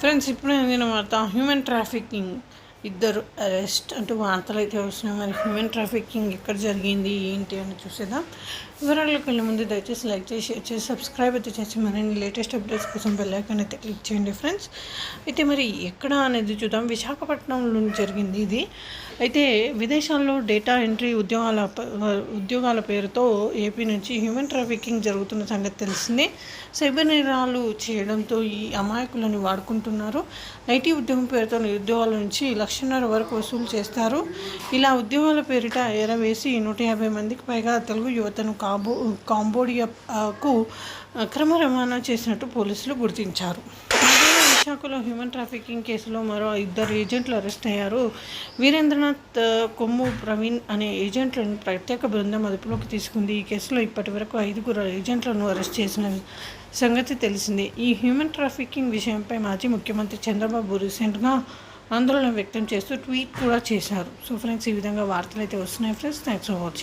Friends ఇప్పుడు అందిన వార్త హ్యూమన్ ట్రాఫికింగ్. ఇద్దరు అరెస్ట్ అంటూ వార్తలు అయితే వస్తున్నాయి. మరి హ్యూమన్ ట్రాఫికింగ్ ఎక్కడ జరిగింది? ఏంటి అని చూసేద్దాం. వివరాల్లోకి వెళ్ళే ముందు దయచేసి లైక్ చేసి షేర్ చేసి సబ్స్క్రైబ్ అయితే చేసి మరిన్ని లేటెస్ట్ అప్డేట్స్ కోసం బెల్లైకాన్ అయితే క్లిక్ చేయండి ఫ్రెండ్స్. అయితే మరి ఎక్కడ అనేది చూద్దాం. విశాఖపట్నంలో జరిగింది ఇది. అయితే విదేశాల్లో డేటా ఎంట్రీ ఉద్యోగాల ఉద్యోగాల పేరుతో ఏపీ నుంచి హ్యూమన్ ట్రాఫికింగ్ జరుగుతున్న సంగతి తెలిసిందే. సైబర్ నేరాలు చేయడంతో ఈ అమాయకులను వాడుకుంటున్నారు. ఐటీ ఉద్యోగం పేరుతో ఉద్యోగాల నుంచి లక్షన్నర వరకు వసూలు చేస్తారు. ఇలా ఉద్యోగాల పేరిట ఎరవేసి నూట యాభై మందికి పైగా తెలుగు యువతను కాబో కాంబోడియాకు అక్రమ రవాణా చేసినట్టు పోలీసులు గుర్తించారు. విశాఖలో హ్యూమన్ ట్రాఫికింగ్ కేసులో మరో ఇద్దరు ఏజెంట్లు అరెస్ట్ అయ్యారు. వీరేంద్ర ఆ, కొమ్ము ప్రవీణ్ అనే ఏజెంట్లను ప్రత్యేక బృందం అదుపులోకి తీసుకుంది. ఈ కేసులో ఇప్పటి వరకు ఐదుగురు ఏజెంట్లను అరెస్ట్ చేసిన సంగతి తెలిసిందే. ఈ హ్యూమన్ ట్రాఫికింగ్ విషయంపై మాజీ ముఖ్యమంత్రి చంద్రబాబు రీసెంట్గా ఆందోళన వ్యక్తం చేస్తూ ట్వీట్ కూడా చేశారు. సో ఫ్రెండ్స్ ఈ విధంగా వార్తలు అయితే వస్తున్నాయి. Friends thanks for watching.